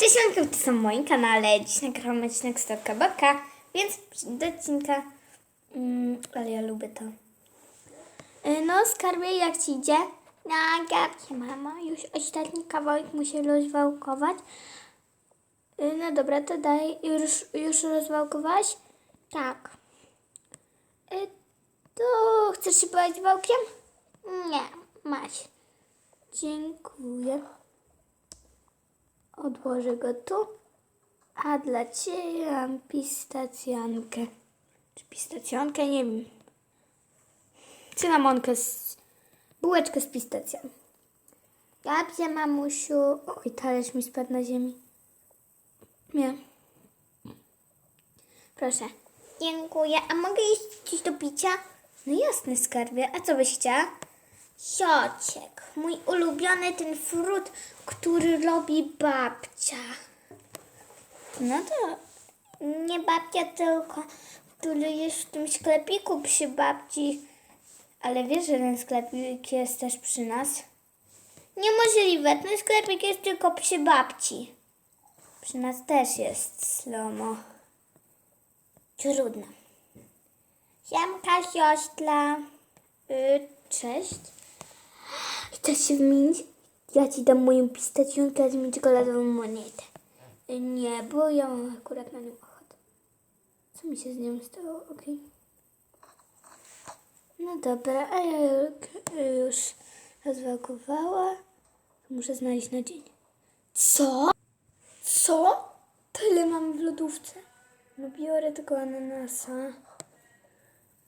Cześć, to są moim kanale. Dziś nagrałam odcinek Stopka Babka, więc do odcinka. Mm, ale ja lubię to. Y, No, skarbie, jak ci idzie? Na gabcie, mama. Już ostatni kawałek muszę rozwałkować. Y, No dobra, to daj. Już, już rozwałkowałaś? Tak. Y, To chcesz się bawić wałkiem? Nie, masz. Dziękuję. Odłożę go tu. A dla Ciebie mam pistacjankę. Czy pistacjankę? Nie wiem. Cynamonkę z... Bułeczkę z pistacją. Dobrze, mamusiu. Oj, talerz mi spadł na ziemi. Nie. Proszę. Dziękuję. A mogę iść coś do picia? No jasne, skarbie. A co byś chciała? Siociek. Mój ulubiony ten frut, który robi babcia. No to nie babcia, tylko który jest w tym sklepiku przy babci. Ale wiesz, że ten sklepik jest też przy nas? Niemożliwe, ten sklepik jest tylko przy babci. Przy nas też jest slomo. Trudno. Siemka, siostra. Y, cześć. Chcesz się wymienić? Ja ci dam moją pistacjonkę, a mi czekoladową monetę. Nie, bo ja mam akurat na nią ochotę. Co mi się z nią stało? Okej. No dobra, a ja już rozwałkowała. Muszę znaleźć na dzień. Co? Co? Tyle mam w lodówce. No biorę tego ananasa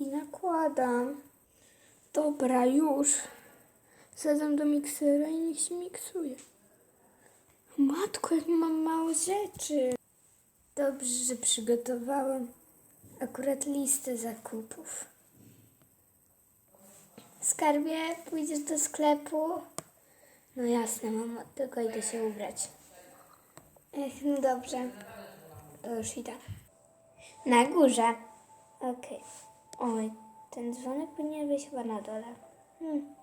i nakładam. Dobra, już. Zadam do miksera i niech się miksuje. Matko, jak mam mało rzeczy. Dobrze, że przygotowałam akurat listę zakupów. Skarbie, pójdziesz do sklepu? No jasne, mamo, tylko idę się ubrać. Ech, no dobrze. To już idę. Na górze. Okej. Oj, ten dzwonek powinien być chyba na dole. Hmm.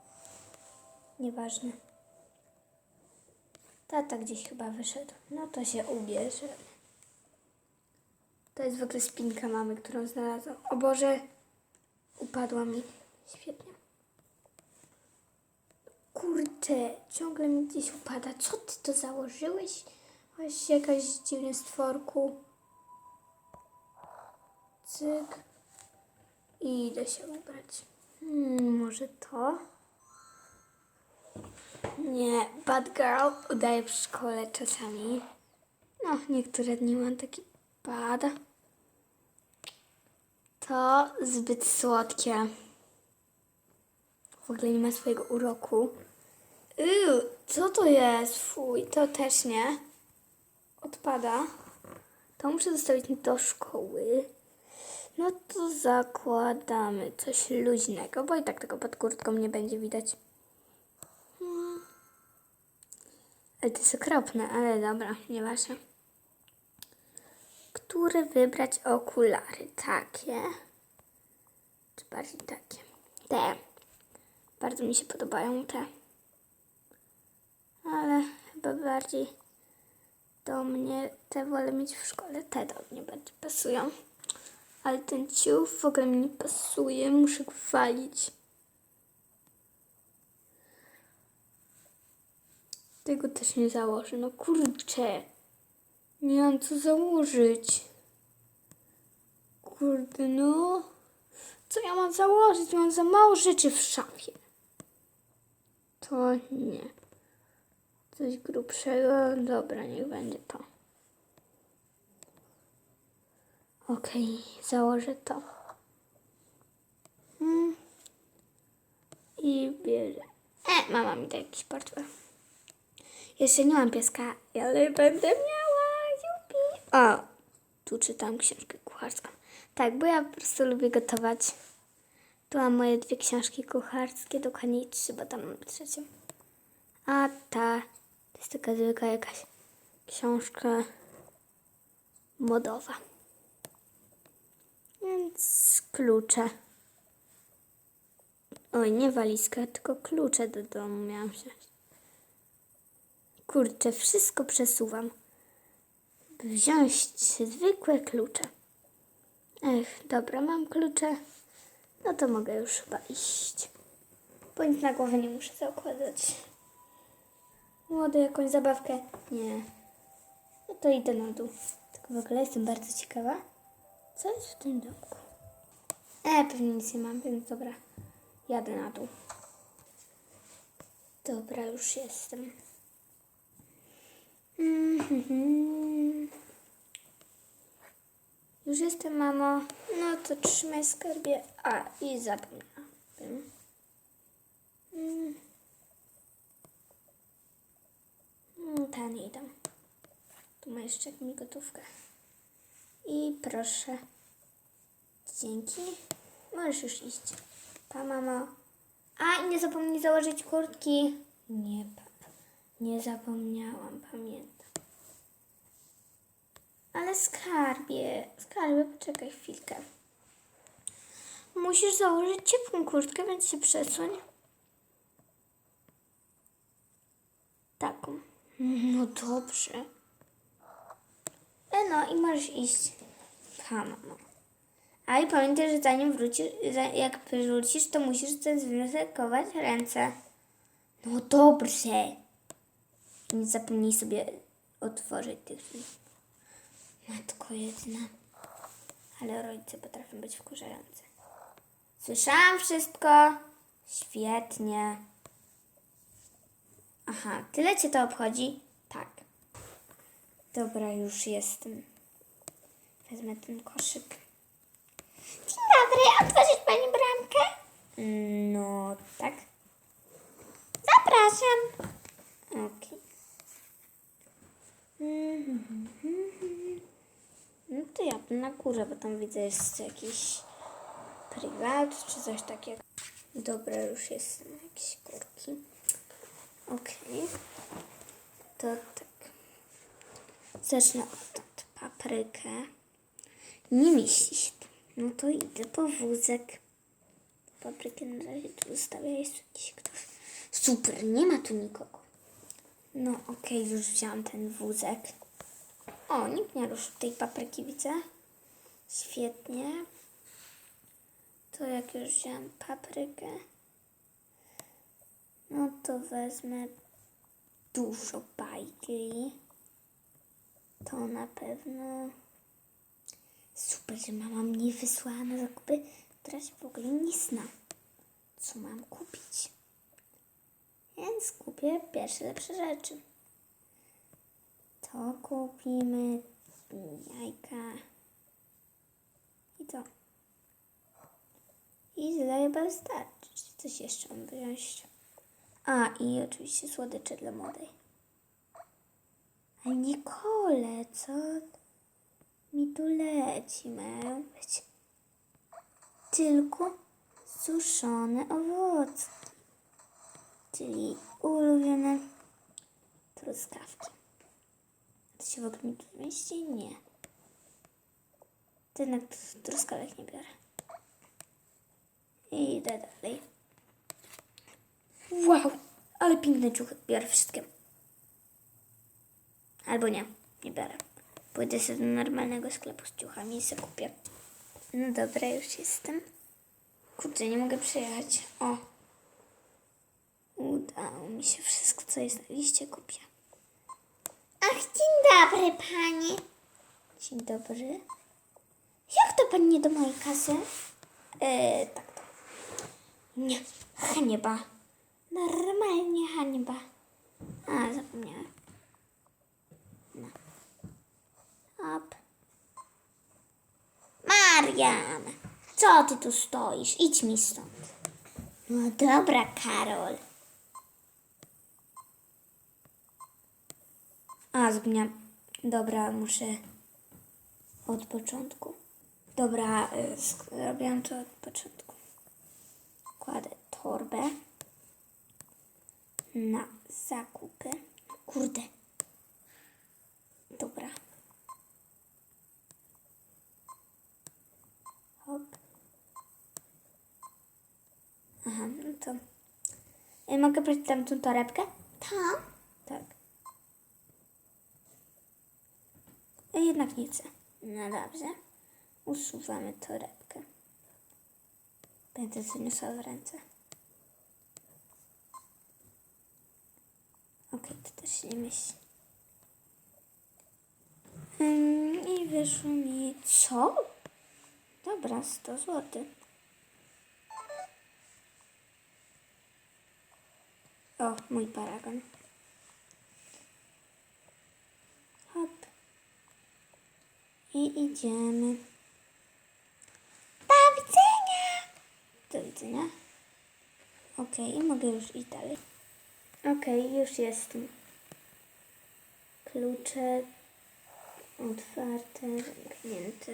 Nieważne. Tata gdzieś chyba wyszedł. No to się ubierze. To jest w ogóle spinka mamy, którą znalazłam. O Boże, upadła mi. Świetnie. Kurczę, ciągle mi gdzieś upada. Co ty to założyłeś? Masz jakaś dziwny stworku. Cyk. I idę się ubrać. Hmm, może to? Nie, bad girl udaję w szkole czasami. No, niektóre dni mam taki bad. To zbyt słodkie. W ogóle nie ma swojego uroku. Yy, co to jest? Fuj, to też nie. Odpada. To muszę zostawić do szkoły. No to zakładamy coś luźnego, bo i tak tego pod kurtką nie będzie widać. Hmm. Ale to jest okropne, ale dobra, nieważne. Które wybrać okulary? Takie? Czy bardziej takie? Te. Bardzo mi się podobają te. Ale chyba bardziej do mnie te wolę mieć w szkole. Te do mnie bardziej pasują. Ale ten ciuch w ogóle mi nie pasuje. Muszę go walić. Tego też nie założę. No kurczę. Nie mam co założyć. Kurde, no. Co ja mam założyć? Mam za mało rzeczy w szafie. To nie. Coś grubszego. Dobra, niech będzie to. Okej, założę to. Mm. I bierze. E, mama mi da jakiś portfel. Jeszcze nie mam pieska, ale będę miała. Jupi. O, tu czytam książkę kucharską. Tak, bo ja po prostu lubię gotować. Tu mam moje dwie książki kucharskie, dokładnie trzy, bo tam mam trzecią. A ta to jest taka zwykła jakaś książka modowa. Więc klucze. Oj, nie walizka, tylko klucze do domu miałam wziąć. Kurczę, wszystko przesuwam. wziąć zwykłe klucze. Ech, dobra, mam klucze. No to mogę już chyba iść. Bo nic na głowę nie muszę zakładać. Młody, jakąś zabawkę? Nie. No to idę na dół. Tylko w ogóle jestem bardzo ciekawa, co jest w tym domku. E, pewnie nic nie mam, więc dobra. Jadę na dół. Dobra, już jestem. Już jestem, mamo. No to trzymaj skarbie. A, i zapomniałam. Mm. Mm, Ten idę. Tu ma jeszcze mi gotówkę. I proszę. Dzięki. Możesz już iść. Pa, mamo. A, i nie zapomnij założyć kurtki. Nie, pap. Nie zapomniałam, pamiętam. Ale skarbie, skarbie, poczekaj chwilkę. Musisz założyć ciepłą kurtkę, więc się przesuń. Taką. No dobrze. E no i możesz iść. Pa, mamo. A i pamiętaj, że zanim wrócisz, jak wrócisz, to musisz zdezynfekować ręce. No dobrze. Nie zapomnij sobie otworzyć tych drzwi. Matko jedna. Ale rodzice potrafią być wkurzający. Słyszałam wszystko. Świetnie. Aha, tyle cię to obchodzi? Tak. Dobra, już jestem. Wezmę ten koszyk. Dzień dobry, otworzyć pani bramkę? No, tak. Zapraszam. Okej. No to ja na górze, bo tam widzę jest jakiś prywat czy coś takiego. Dobra, już jestem. Jakieś kurki. Okej. To tak. Zacznę od paprykę. Nie mieści się tu. No to idę po wózek. Paprykę na razie tu zostawię. Jest tu jakiś ktoś. Super, nie ma tu nikogo. No okej, już wziąłam ten wózek. O, nikt nie ruszył tej papryki, widzę. Świetnie. To jak już wziąłem paprykę, no to wezmę dużo bajki. To na pewno super, że mama mnie wysłała na zakupy, się w ogóle nie zna, co mam kupić. Więc kupię pierwsze lepsze rzeczy. To kupimy jajka i to. I tyle chyba wystarczy. Czy Coś jeszcze mam wziąć. A, i oczywiście słodycze dla młodej. Ale Nikole, co mi tu leci? Mają być tylko suszone owoce. Czyli ulubione truskawki. To się w ogóle mi tu zmieści? Nie. To jednak truskawek nie biorę. I idę dalej. Wow, ale piękne ciuchy. Biorę wszystkie. Albo nie, nie biorę. Pójdę sobie do normalnego sklepu z ciuchami i sobie kupię. No dobra, już jestem. Kurczę, nie mogę przejechać. O. Udało mi się wszystko, co jest na liście, kupię. Ach, dzień dobry, pani. Dzień dobry. Jak to pani nie do mojej kasy? Eee, tak, tak. Nie, hańba. Normalnie hańba. A, zapomniałem. No. Op. Marian, co ty tu stoisz? Idź mi stąd. No dobra, Karol. A, zapomniałam. Dobra, muszę od początku. Dobra, y, sk- robiłam to od początku. Kładę torbę na zakupy. Kurde. Dobra. Hop. Aha, no to. Ja mogę brać tam tą torebkę? Tam? Tak. A jednak nie chcę. No dobrze. Usuwamy torebkę. Będę zaniosła w ręce. Okej, to też się nie mieści. Ym, I wyszło mi... Co? Dobra, 100 zł. O, mój paragon. Hop. I idziemy. Do widzenia! Do widzenia. Okej, mogę już iść dalej. Okej, już jestem. Klucze otwarte, zamknięte.